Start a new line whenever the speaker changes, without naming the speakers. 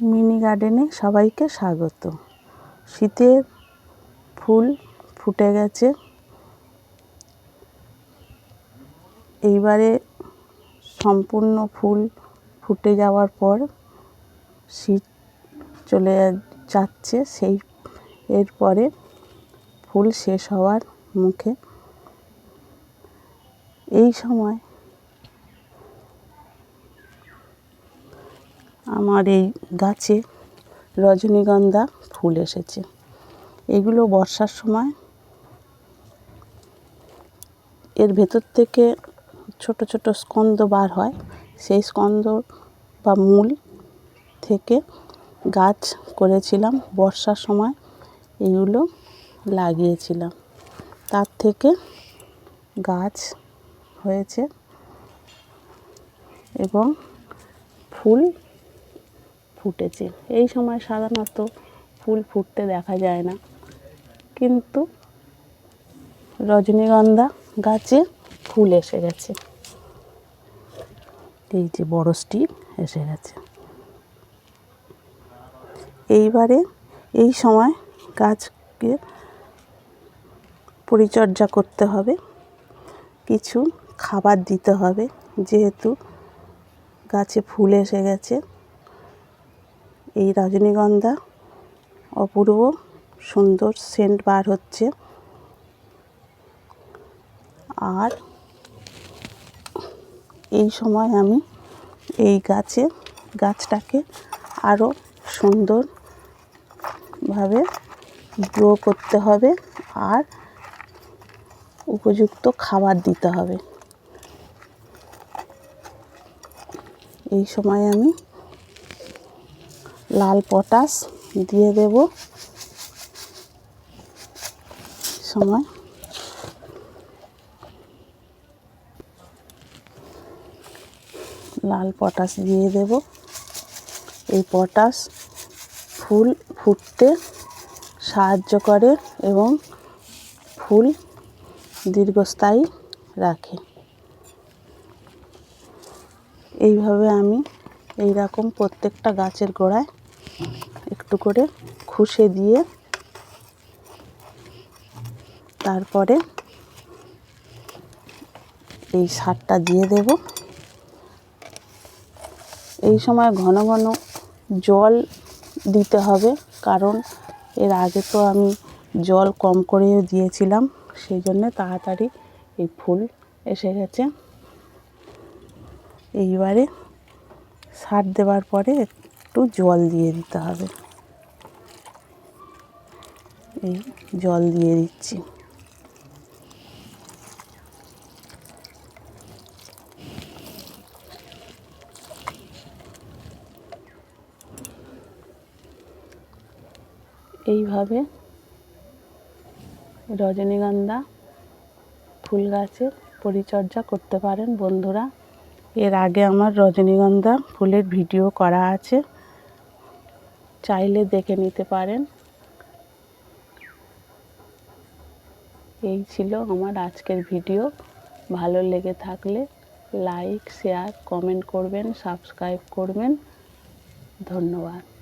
Mini গার্ডেনে সবাইকে স্বাগত। শীতের ফুল ফুটে গেছে। এইবারে সম্পূর্ণ ফুল ফুটে যাওয়ার পর শীত চলে যাচ্ছে। সেই এরপরে ফুল শেষ হওয়ার মুখে। এই সময় আমার এই গাছে রজনীগন্ধা ফুল এসেছে। এগুলো বর্ষার সময় এর ভেতর থেকে ছোট ছোট স্কন্দ বার হয়। সেই স্কন্দ বা মূল থেকে গাছ করেছিলাম। বর্ষার সময় এগুলো লাগিয়েছিলাম। তার থেকে গাছ হয়েছে এবং ফুল ফুটেছে। এই সময় সাধারণত ফুল ফুটতে দেখা যায় না। কিন্তু রজনীগন্ধা গাছে ফুল এসে গেছে। এই যে বড় স্টিক এসে গেছে। এইবারে এই সময় গাছকে পরিচর্যা করতে হবে। কিছু খাবার দিতে হবে। যেহেতু গাছে ফুল এসে গেছে। এই রজনীগন্ধা অপূর্ব, সুন্দর সেন্ট বার হচ্ছে। আর এই সময় আমি এই গাছে, গাছটাকে আরও সুন্দরভাবে গ্রো করতে হবে আর উপযুক্ত খাবার দিতে হবে। এই সময় আমি লাল পটাশ দিয়ে দেব। সময়। লাল পটাশ দিয়ে দেব। এই পটাশ ফুল ফুটতে সাহায্য করে এবং ফুল দীর্ঘস্থায়ী রাখে। এইভাবে আমি এই রকম প্রত্যেকটা গাছের গোড়ায় একটু করে খুশে দিয়ে তারপরে এই সারটা দিয়ে দেব। এই সময় ঘন ঘন জল দিতে হবে, কারণ এর আগে তো আমি জল কম করেও দিয়েছিলাম সেই জন্যে তাড়াতাড়ি এই ফুল এসে গেছে। এইবারে সার দেওয়ার পরে একটু জল দিয়ে দিতে হবে। এই জল দিয়ে দিচ্ছি। এইভাবে রজনীগন্ধা ফুল গাছের পরিচর্যা করতে পারেন বন্ধুরা। এর আগে আমার রজনীগন্ধা ফুলের ভিডিও করা আছে। চাইলে দেখে নিতে পারেন। এই ছিল আমার আজকের ভিডিও। ভালো লেগে থাকলে লাইক, শেয়ার, কমেন্ট করবেন, সাবস্ক্রাইব করবেন। ধন্যবাদ।